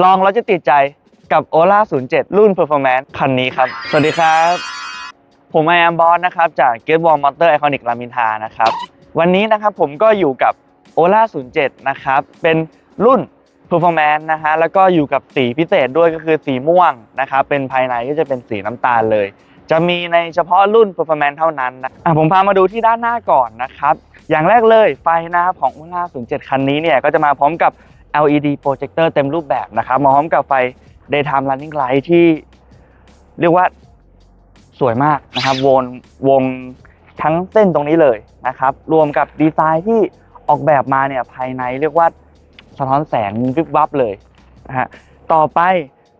ลองแล้วจะติดใจกับ Ola 07 รุ่น Performance คันนี้ครับ สวัสดีครับ ผมไอแอมบอสนะครับ จาก g a t e w a l l Motor Iconic รามินทานะครับ วันนี้นะครับผมก็อยู่กับ Ola 07 นะครับ เป็นรุ่น Performance นะฮะ แล้วก็อยู่กับสีพิเศษด้วยก็คือสีม่วงนะครับ เป็นภายในก็จะเป็นสีน้ำตาลเลย จะมีในเฉพาะรุ่น Performance เท่านั้นนะอะผมพามาดูที่ด้านหน้าก่อนนะครับ อย่างแรกเลยไฟนะครับของ Ola 07 คันนี้เนี่ยก็จะมาพร้อมกับ LED โปรเจคเตอร์เต็มรูปแบบนะครับมาพร้อมกับไฟ Daytime Running Light ที่เรียกว่าสวยมากนะครับ วงวงทั้งเส้นตรงนี้เลยนะครับ รวมกับดีไซน์ที่ออกแบบมาเนี่ยภายในเรียกว่าสะท้อนแสงวิบวับเลยนะฮะต่อไป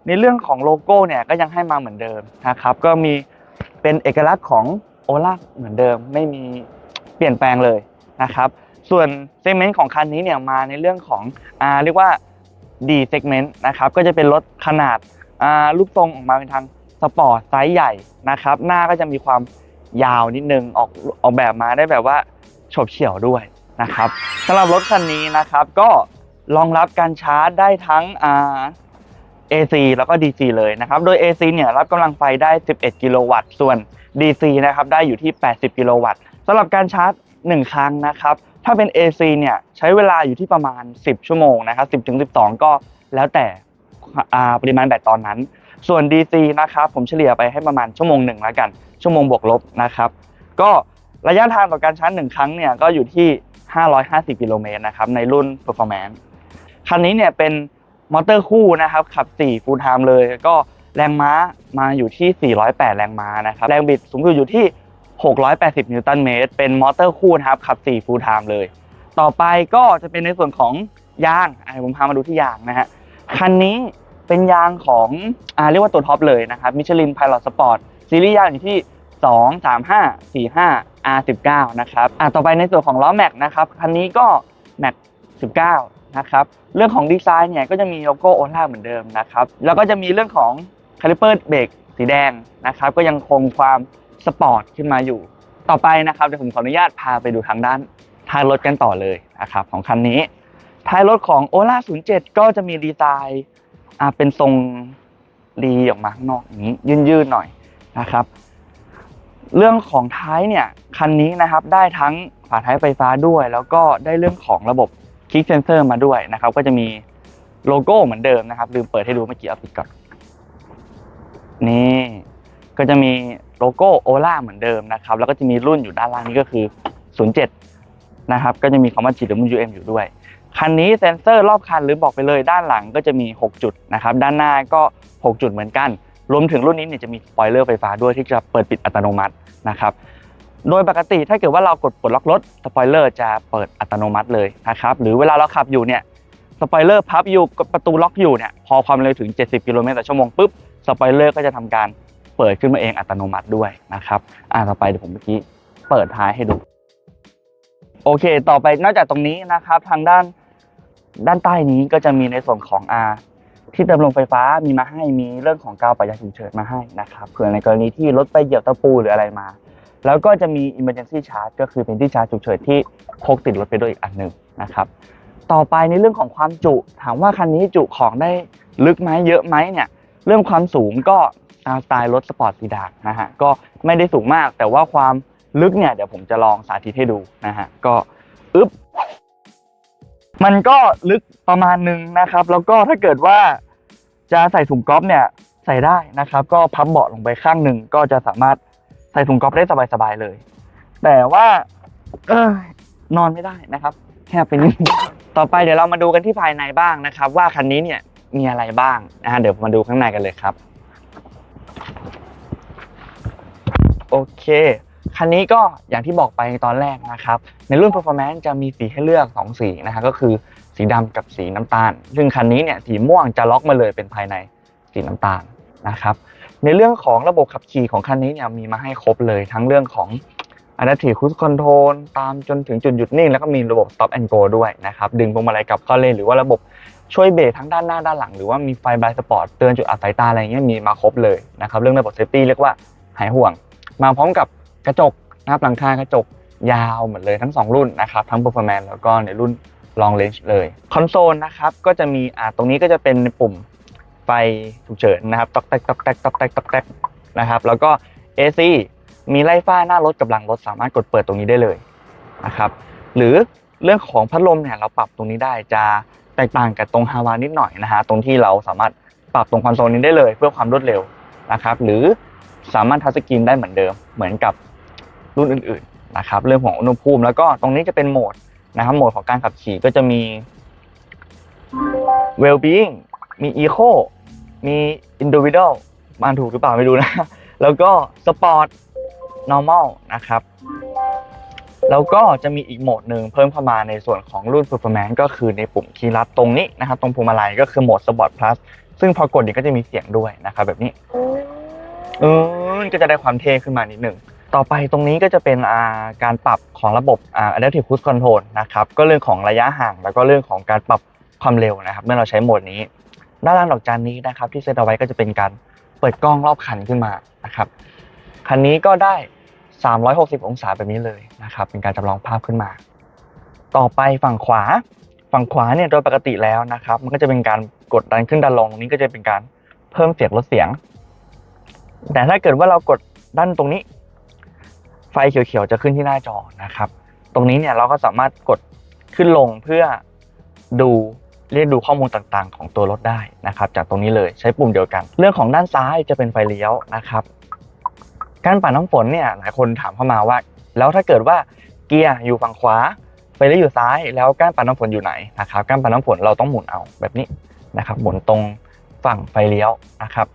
ในเรื่องของโลโก้เนี่ยก็ยังให้มาเหมือนเดิมนะครับก็มีเป็นเอกลักษณ์ของโอล่าเหมือนเดิมไม่มีเปลี่ยนแปลงเลยนะครับ ส่วนเซกเมนต์ของคันนี้เนี่ยมาในเรื่องของอ่าเรียกว่า D segment นะครับก็จะเป็นรถขนาดอ่ารูปทรงออกมาเป็นทางสปอร์ตไซส์ใหญ่นะครับหน้าก็จะมีความยาวนิดนึงออกออกแบบมาได้แบบว่าฉบเฉี่ยวด้วยนะครับสำหรับรถคันนี้นะครับก็รองรับการชาร์จได้ทั้งอ่า AC แล้วก็ DC เลยนะครับ โดย AC เนี่ยรับกำลังไฟได้ 11 กิโลวัตต์ ส่วน DC นะครับได้อยู่ที่ 80 กิโลวัตต์สำหรับการชาร์จ 1 ครั้งนะครับ ถ้าเป็น AC เนี่ยใช้เวลาอยู่ที่ประมาณ 10 ชั่วโมงนะครับ10ถึง12 ก็แล้วแต่ปริมาณแบตตอนนั้น ส่วน DC นะครับผมเฉลี่ยไปให้ประมาณชั่วโมงหนึ่งแล้วกัน ชั่วโมงบวกลบนะครับ ก็ระยะทางต่อการชาร์จหนึ่งครั้งเนี่ยก็อยู่ที่ 550 กิโลเมตรนะครับในรุ่น Performance คันนี้เนี่ยเป็นมอเตอร์คู่นะครับขับ4 full time เลย ก็แรงม้ามาอยู่ที่ 408 แรงม้านะครับ แรงบิดสูงสุดอยู่ที่ 680 นิวตันเมตร เป็นมอเตอร์คู่นะครับขับ4 full time เลย ต่อไปก็จะเป็นในส่วนของยางอะผมพามาดูที่ยางนะฮะ คันนี้เป็นยางของอ่าเรียกว่าตัวท็อปเลยนะครับมิชลินไพลอตสปอร์ตซีรีส์ยางอยู่ที่ 2 3 5 4 5 R19 นะครับอ่าต่อไปในส่วนของล้อแม็กนะครับ คันนี้ก็แม็ก19 นะครับ เรื่องของดีไซน์เนี่ยก็จะมีโลโก้โอล่าเหมือนเดิมนะครับ แล้วก็จะมีเรื่องของคาลิเปอร์เบรกสีแดงนะครับ ก็ยังคงความ สปอร์ตขึ้นมาอยู่ ต่อไปนะครับเดี๋ยวผมขออนุญาตพาไปดูทางด้านท้ายรถกันต่อเลยนะครับของคันนี้ ท้ายรถของ Ola 07 ก็จะมีดีไซน์เป็นทรงรีออกมาข้างนอกอย่างนี้ยื่นๆหน่อยนะครับ เรื่องของท้ายเนี่ยคันนี้นะครับได้ทั้งฝาท้ายไฟฟ้าด้วย แล้วก็ได้เรื่องของระบบค i กเซนเซอร์มาด้วยนะครับ ก็จะมีโลโก้เหมือนเดิมนะครับ ลืมเปิดให้ดูเมื่อกี้เอาปิดก่อนนี่ ก็จะมีโลโก้โอล่าเหมือนเดิมนะครับ แล้วก็จะมีรุ่นอยู่ด้านล่างนี้ก็คือ 07 นะครับ ก็จะมีคำว่า GWM อยู่ด้วย คันนี้เซ็นเซอร์รอบคันหรือบอกไปเลยด้านหลังก็จะมี 6 จุดนะครับ ด้านหน้าก็ 6 จุดเหมือนกัน รวมถึงรุ่นนี้เนี่ยจะมีสปอยเลอร์ไฟฟ้าด้วยที่จะเปิดปิดอัตโนมัตินะครับโดยปกติถ้าเกิดว่าเรากดปลดล็อกรถสปอยเลอร์จะเปิดอัตโนมัติเลยนะครับหรือเวลาเราขับอยู่เนี่ยสปอยเลอร์พับอยู่กดประตูล็อกอยู่เนี่ยพอความเร็วถึง 70 กิโลเมตรต่อชั่วโมงปุ๊บสปอยเลอร์ก็จะทำการ ปิดขึ้นมาเองอัตโนมัติด้วยนะครับอ่าต่อไปเดี๋ยวผมเมื่อกี้เปิดท้ายให้ดู โอเค ต่อไปนอกจากตรงนี้นะครับ ทางด้านด้านใต้นี้ก็จะมีในส่วนของอาที่เติมลมไฟฟ้ามีมาให้มีเรื่องของกาวประหยัดฉุกเฉินมาให้นะครับเผื่อในกรณีที่รถไปเหยียบตะปูหรืออะไรมา แล้วก็จะมี emergency charge ก็คือเป็นที่ชาร์จฉุกเฉินที่พกติดรถไปด้วยอีกอันหนึ่งนะครับ ต่อไปในเรื่องของความจุถามว่าคันนี้จุของได้ลึกไหมเยอะไหมเนี่ย เรื่องความสูงก็ตาสไตล์รถสปอร์ตซีดานนะฮะก็ไม่ได้สูงมาก แต่ว่าความลึกเนี่ยเดี๋ยวผมจะลองสาธิตให้ดูนะฮะก็อึ๊บมันก็ลึกประมาณหนึงนะครับ แล้วก็ถ้าเกิดว่าจะใส่ถุงก๊อฟเนี่ยใส่ได้นะครับ ก็พับเบาะลงไปข้างหนึ่งก็จะสามารถใส่ถุงก๊อฟได้สบายๆเลย แต่ว่าเออนอนไม่ได้นะครับ แค่เป็นดต่อไปเดี๋ยวเรามาดูกันที่ภายในบ้างนะครับ ว่าคันนี้เนี่ย มีอะไรบ้างนะฮะเดี๋ยวมาดูข้างในกันเลยครับ โอเค คันนี้ก็อย่างที่บอกไปตอนแรกนะครับ ในรุ่น performance จะมีสีให้เลือก 2 สีนะฮะก็คือสีดำกับสีน้ำตาล ซึ่งคันนี้เนี่ยสีม่วงจะล็อกมาเลยเป็นภายในสีน้ำตาลนะครับ ในเรื่องของระบบขับขี่ของคันนี้เนี่ยมีมาให้ครบเลยทั้งเรื่องของ Adaptive Cruise Control ตามจนถึงจุดหยุดนิ่ง แล้วก็มีระบบ Stop and Go ด้วยนะครับ ดึงพวงมาลัยกลับเข้าเลนหรือว่าระบบ ช่วยเบรกทั้งด้านหน้าด้านหลัง หรือว่ามีไฟบายสปอร์ตเตือนจุดอับสายตาอะไรเงี้ยมีมาครบเลยนะครับเรื่องระบบเซฟตี้เรียกว่าหายห่วง มาพร้อมกับกระจกนะครับหลังคากระจกยาวเหมดเลยทั้ง 2 รุ่นนะครับทั้ง Performance แล้วก็ในรุ่น long range เลยคอนโซลนะครับก็จะมีอ่าตรงนี้ก็จะเป็นปุ่มไฟฉุกเฉินนะครับตอกแตกตอกแตกตอกแตกตอกแตกนะครับแล้วก็ AC มีไล่ฟ้าหน้ารถกับหลังรถสามารถกดเปิดตรงนี้ได้เลยนะครับหรือเรื่องของพัดลมเนี่ยเราปรับตรงนี้ได้จะ แตกต่างกับตรงฮาวานิดหน่อยนะฮะตรงที่เราสามารถปรับตรงคอนโซลนี้ได้เลยเพื่อความรวดเร็วนะครับ หรือสามารถทัชสกรีนได้เหมือนเดิมเหมือนกับรุ่นอื่นๆนะครับ เรื่องของอุณหภูมิแล้วก็ตรงนี้จะเป็นโหมดนะครับโหมดของการขับขี่ก็จะมี well being มี eco มี individual มานถูกหรือเปล่าไม่รู้นะ แล้วก็ sport normal นะครับ แล้วก็จะมีอีกโหมดหนึ่งเพิ่มเข้ามาในส่วนของรุ่น performance ก็คือในปุ่มคีย์ลัดตรงนี้นะครับ ตรงพวงมาลัยก็คือโหมด sport plus ซึ่งพอกดเนี่ยก็จะมีเสียงด้วยนะครับแบบนี้เออก็จะได้ความเท่ขึ้นมานิดหนึ่งต่อไปตรงนี้ก็จะเป็นอ่าการปรับของระบบอ่า adaptive cruise control นะครับก็เรื่องของระยะห่างแล้วก็เรื่องของการปรับความเร็วนะครับเมื่อเราใช้โหมดนี้ ด้านล่างดอกจันนี้นะครับ ที่เซตเอาไว้ก็จะเป็นการเปิดกล้องรอบคันขึ้นมานะครับคันนี้ก็ได้ 360 องศาแบบนี้เลยนะครับ เป็นการจำลองภาพขึ้นมา ต่อไปฝั่งขวา ฝั่งขวาเนี่ยโดยปกติแล้วนะครับ มันก็จะเป็นการกดดันขึ้นดันลงตรงนี้ก็จะเป็นการเพิ่มเสียงลดเสียง แต่ถ้าเกิดว่าเรากดด้านตรงนี้ ไฟเขียวๆจะขึ้นที่หน้าจอนะครับ ตรงนี้เนี่ยเราก็สามารถกดขึ้นลงเพื่อดูเรียกดูข้อมูลต่างๆ ของตัวรถได้นะครับ จากตรงนี้เลยใช้ปุ่มเดียวกัน เรื่องของด้านซ้ายจะเป็นไฟเลี้ยวนะครับ การปัดน้ำฝนเนี่ยหลายคนถามเข้ามาว่า แล้วถ้าเกิดว่าเกียร์อยู่ฝั่งขวาไฟเลี้ยอยู่ซ้าย แล้วก้านปัดน้ำฝนอยู่ไหนนะครับก้านปัดน้ำฝนเราต้องหมุนเอาแบบนี้นะครับหมุนตรงฝั่งไฟเลี้ยวนะครับ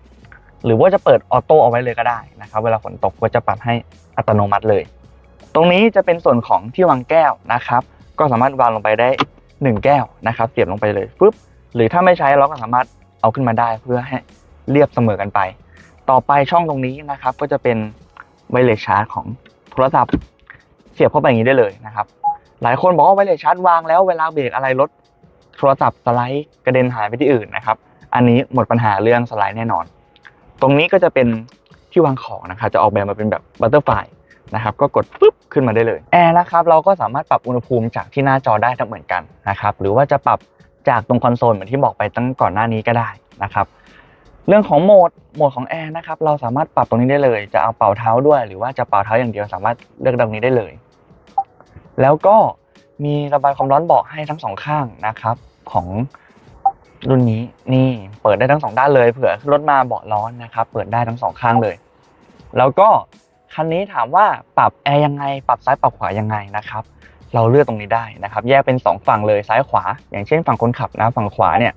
หรือว่าจะเปิดออโต้เอาไว้เลยก็ได้นะครับ เวลาฝนตกก็จะปัดให้อัตโนมัติเลย ตรงนี้จะเป็นส่วนของที่วางแก้วนะครับ ก็สามารถวางลงไปได้ 1 แก้วนะครับเสียบลงไปเลยปุ๊บหรือถ้าไม่ใช้เราก็สามารถเอาขึ้นมาได้เพื่อให้เรียบเสมอกันไป ต่อไปช่องตรงนี้นะครับ ก็จะเป็นไวเลสชาร์จของโทรศัพท์ เสียบเข้าไปอย่างนี้ได้เลยนะครับ หลายคนบอกว่าไวเลสชาร์จวางแล้วเวลาเบรกอะไรรถโทรศัพท์สไลด์กระเด็นหายไปที่อื่นนะครับ อันนี้หมดปัญหาเรื่องสไลด์แน่นอน ตรงนี้ก็จะเป็นที่วางของนะครับจะออกแบบมาเป็นแบบบัตเตอร์ไฟนะครับก็กดปุ๊บขึ้นมาได้เลยแอร์นะครับเราก็สามารถปรับอุณหภูมิจากที่หน้าจอได้ทั้งเหมือนกันนะครับหรือว่าจะปรับจากตรงคอนโซลเหมือนที่บอกไปตั้งก่อนหน้านี้ก็ได้นะครับ เรื่องของโหมดโหมดของแอร์นะครับเราสามารถปรับตรงนี้ได้เลย จะเอาเป่าเท้าด้วย หรือว่าจะเป่าเท้าอย่างเดียวสามารถเลือกตรงนี้ได้เลย แล้วก็มีระบายความร้อนเบาะให้ทั้งสองข้างนะครับของรุ่นนี้นี่เปิดได้ทั้งสองด้านเลยเผื่อรถมาเบาะร้อนนะครับ เปิดได้ทั้งสองข้างเลย แล้วก็คันนี้ถามว่าปรับแอร์ยังไง ปรับซ้ายปรับขวายังไงนะครับ เราเลือกตรงนี้ได้นะครับ แยกเป็น 2 ฝั่งเลยซ้ายขวา อย่างเช่นฝั่งคนขับนะฝั่งขวาเนี่ย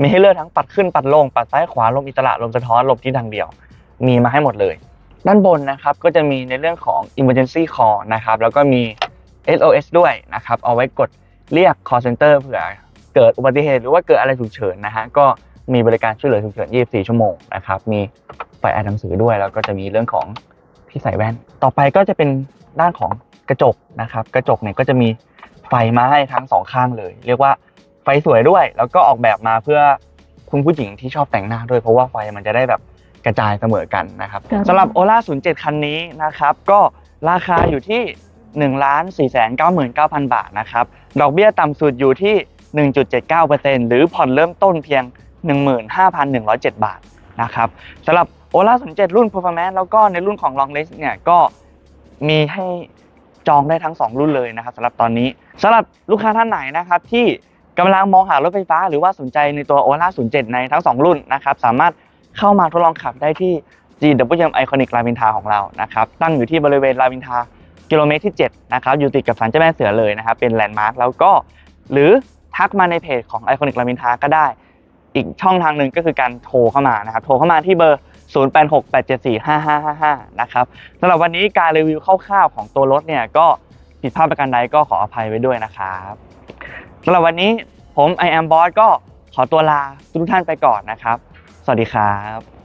มีให้เลือกทั้งปัดขึ้นปัดลง ปัดซ้ายขวาลมอิสระลมสะท้อนลมที่ทางเดียว มีมาให้หมดเลย ด้านบนนะครับก็จะมีในเรื่องของ emergency call นะครับแล้วก็มี SOS ด้วยนะครับเอาไว้กดเรียก call center เผื่อเกิดอุบัติเหตุหรือว่าเกิดอะไรฉุกเฉินนะฮะก็มีบริการช่วยเหลือฉุกเฉิน 24 ชั่วโมงนะครับมีไฟอ่านหนังสือด้วย แล้วก็จะมีเรื่องของที่ใส่แว่น ต่อไปก็จะเป็นด้านของกระจกนะครับ กระจกเนี่ยก็จะมีไฟมาให้ทั้งสองข้างเลย เรียกว่า ฟสวยด้วย แล้วก็ออกแบบมาเพื่อคุณผู้หญิงที่ชอบแต่งหน้าด้วย เพราะว่าไฟมันจะได้แบบกระจายเสมอกันนะครับครับ สำหรับ Ola 07 คันนี้นะครับ ก็ราคาอยู่ที่ 1 4 9 9 0 0 0 บาทนะครับ ดอกเบี้ยต่ำสุดอยู่ที่ 1.79%หรือผ่อนเริ่มต้นเพียง 15,107 บาทนะครับสำหรับ Ola 07 รุ่น Performance แล้วก็ในรุ่นของ Long Range เนี่ยก็มีให้จองได้ทั้ง 2 รุ่นเลยนะครับสำหรับตอนนี้สำหรับลูกค้าท่านไหนนะครับที่ กำลังมองหารถไฟฟ้า หรือว่าสนใจในตัว Ola 07 ในทั้ง 2 รุ่นนะครับ สามารถเข้ามาทดลองขับได้ที่ GWM Iconic รามินทาของเรานะครับ ตั้งอยู่ที่บริเวณรามินทากิโลเมตรที่7นะครับ อยู่ติดกับศาลเจ้าแม่เสือเลยนะครับ เป็นแลนด์มาร์คแล้วก็ หรือทักมาในเพจของ Iconic รามินทาก็ได้ อีกช่องทางหนึ่งก็คือการโทรเข้ามานะครับ โทรเข้ามาที่เบอร์ 0868745555 นะครับสำหรับวันนี้การรีวิวคร่าวๆของตัวรถเนี่ยก็ผิดพลาดประการใดก็ขออภัยไว้ด้วยนะครับ สำหรับวันนี้ผม I am Boss ก็ขอตัวลาทุกท่านไปก่อนนะครับ สวัสดีครับ